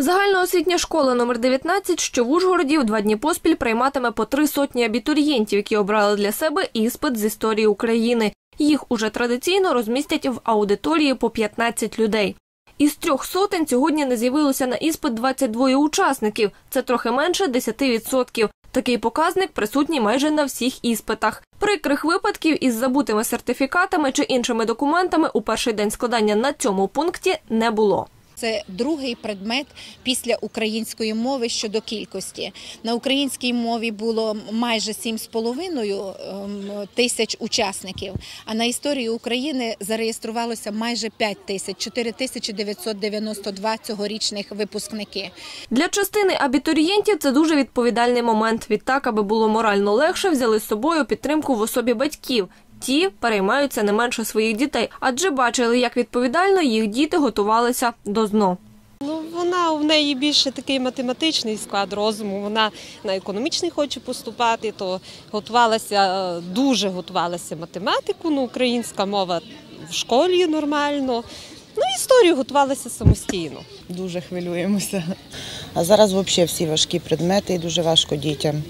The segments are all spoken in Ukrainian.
Загальноосвітня школа номер 19, що в Ужгороді в два дні поспіль прийматиме по три сотні абітурієнтів, які обрали для себе іспит з історії України. Їх уже традиційно розмістять в аудиторії по 15 людей. Із трьох сотень сьогодні не з'явилося на іспит 22 учасників. Це трохи менше 10%. Такий показник присутній майже на всіх іспитах. Прикрих випадків із забутими сертифікатами чи іншими документами у перший день складання на цьому пункті не було. Це другий предмет після української мови щодо кількості. На українській мові було майже 7,5 ем, тисяч учасників, а на історії України зареєструвалося майже 5 тисяч, 4 тисячі 992 цьогорічних випускники. Для частини абітурієнтів це дуже відповідальний момент. Відтак, аби було морально легше, взяли з собою підтримку в особі батьків. Ті переймаються не менше своїх дітей, адже бачили, як відповідально їх діти готувалися до ЗНО. Ну, вона в неї більше такий математичний склад розуму. Вона на економічний хоче поступати, то готувалася е, дуже готувалася математику. Ну, українська мова в школі нормально. Ну, історію готувалася самостійно. Дуже хвилюємося. А зараз взагалі всі важкі предмети і дуже важко дітям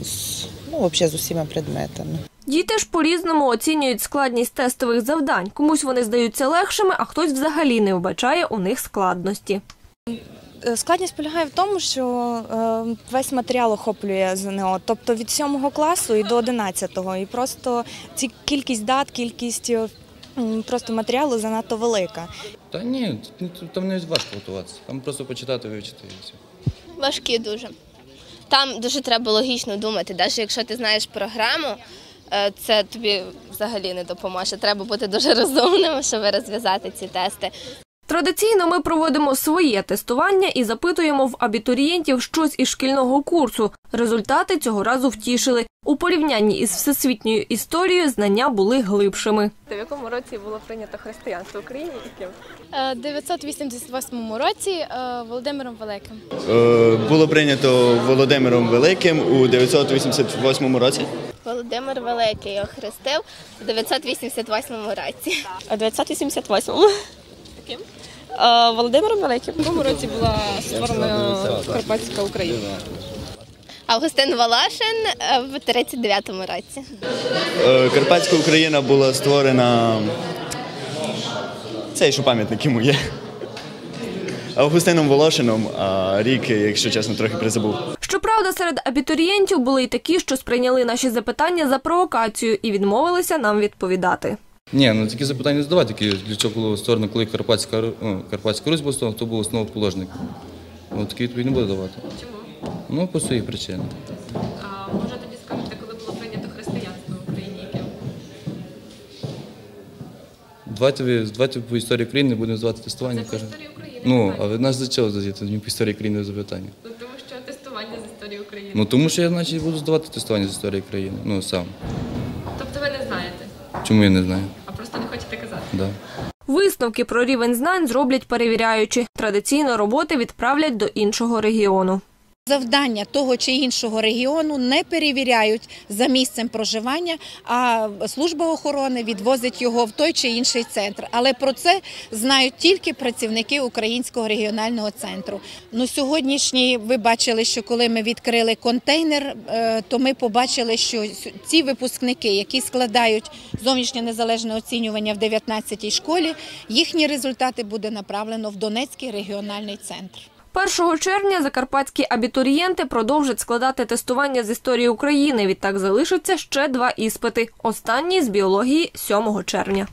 із ну, взагалі з усіма предметами. Діти ж по-різному оцінюють складність тестових завдань. Комусь вони здаються легшими, а хтось взагалі не вбачає у них складності. Е, Складність полягає в тому, що е, весь матеріал охоплює ЗНО, тобто від 7 класу і до 11-го. І просто ці кількість дат, кількість е, просто матеріалу занадто велика. Та ні, там не важко готуватися. Там просто почитати, вивчити і все. Важкі дуже. Там дуже треба логічно думати. Навіть якщо ти знаєш програму, це тобі взагалі не допоможе. Треба бути дуже розумним, щоб розв'язати ці тести. Традиційно ми проводимо своє тестування і запитуємо в абітурієнтів щось із шкільного курсу. Результати цього разу втішили. У порівнянні із всесвітньою історією знання були глибшими. В якому році було прийнято християнство в Україні? Е, 988 році е, Володимиром Великим. Е, було прийнято Володимиром Великим у 988 році. Володимир Великий охрестив у 988 році. 988-му. Яким? Володимиром Великим. В році була створена Карпатська Україна? Августин Волошин е, в 39-му році. Е, Карпатська Україна була створена. Цей, що пам'ятник йому є. Августином Волошином, а рік, якщо чесно, трохи призабув. Щоправда, серед абітурієнтів були й такі, що сприйняли наші запитання за провокацію і відмовилися нам відповідати. Ні, ну такі запитання не задавати, які для чого було створено, коли Карпатська, ну, Карпатська Русь була створена, хто був основоположник. От такі відповіді не буду давати. Чому? Ну, по своїй причині. А може тоді скажете, коли було прийнято християнство в Україні? Давайте, ви- давайте по історії України будемо здавати тестування. Це історії України, Ну, а ви нас за чого задаєте мені по історії України запитання? Ну, тому що тестування з історії України. Ну, тому що я, значить, буду здавати тестування з історії країни. Ну, сам. Тобто ви не знаєте, Чому я не знаю? а просто не хочете казати. Да. Висновки про рівень знань зроблять перевіряючи. Традиційно роботи відправлять до іншого регіону. Завдання того чи іншого регіону не перевіряють за місцем проживання, а служба охорони відвозить його в той чи інший центр. Але про це знають тільки працівники українського регіонального центру. Ну сьогоднішній ви бачили, що коли ми відкрили контейнер, е, то ми побачили, що ці випускники, які складають зовнішнє незалежне оцінювання в 19-й школі, їхні результати буде направлено в Донецький регіональний центр. 1 червня закарпатські абітурієнти продовжать складати тестування з історії України. Відтак залишаться ще два іспити. Останній з біології 7 червня.